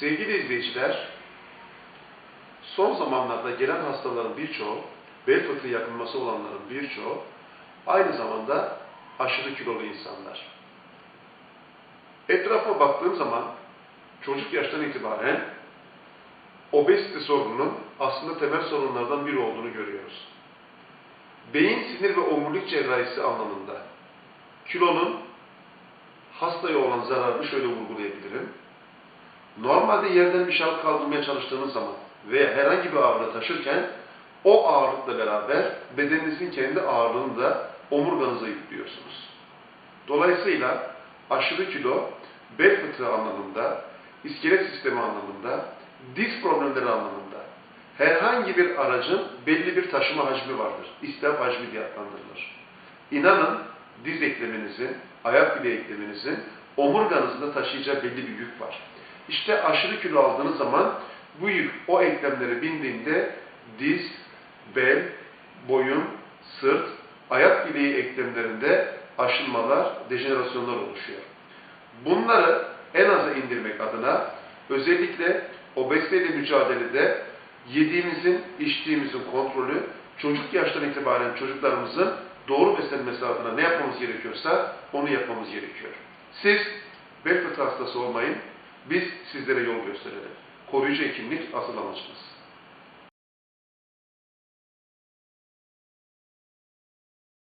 Sevgili izleyiciler, son zamanlarda gelen hastaların birçoğu, bel fıtığı yakınması olanların birçoğu, aynı zamanda aşırı kilolu insanlar. Etrafa baktığım zaman çocuk yaştan itibaren obezite sorununun aslında temel sorunlardan biri olduğunu görüyoruz. Beyin, sinir ve omurilik cerrahisi anlamında kilonun hastaya olan zararını şöyle vurgulayabilirim. Normalde yerden bir alıp kaldırmaya çalıştığınız zaman veya herhangi bir ağırlığı taşırken o ağırlıkla beraber bedeninizin kendi ağırlığını da omurganıza yüklüyorsunuz. Dolayısıyla aşırı kilo bel fıtığı anlamında, iskelet sistemi anlamında, diz problemleri anlamında herhangi bir aracın belli bir taşıma hacmi vardır. İstihap hacmi diye adlandırılır. İnanın diz ekleminizin, ayak bile ekleminizin omurganızda taşıyacağı belli bir yük var. İşte aşırı kilo aldığınız zaman bu yük o eklemlere bindiğinde diz, bel, boyun, sırt, ayak bileği eklemlerinde aşınmalar, dejenerasyonlar oluşuyor. Bunları en aza indirmek adına özellikle obeziteyle mücadelede yediğimizin, içtiğimizin kontrolü çocuk yaştan itibaren çocuklarımızın doğru beslenmesi adına ne yapmamız gerekiyorsa onu yapmamız gerekiyor. Siz bel fıtığı hastası olmayın, biz sizlere yol gösterelim. Koruyucu hekimlik asıl amacımız.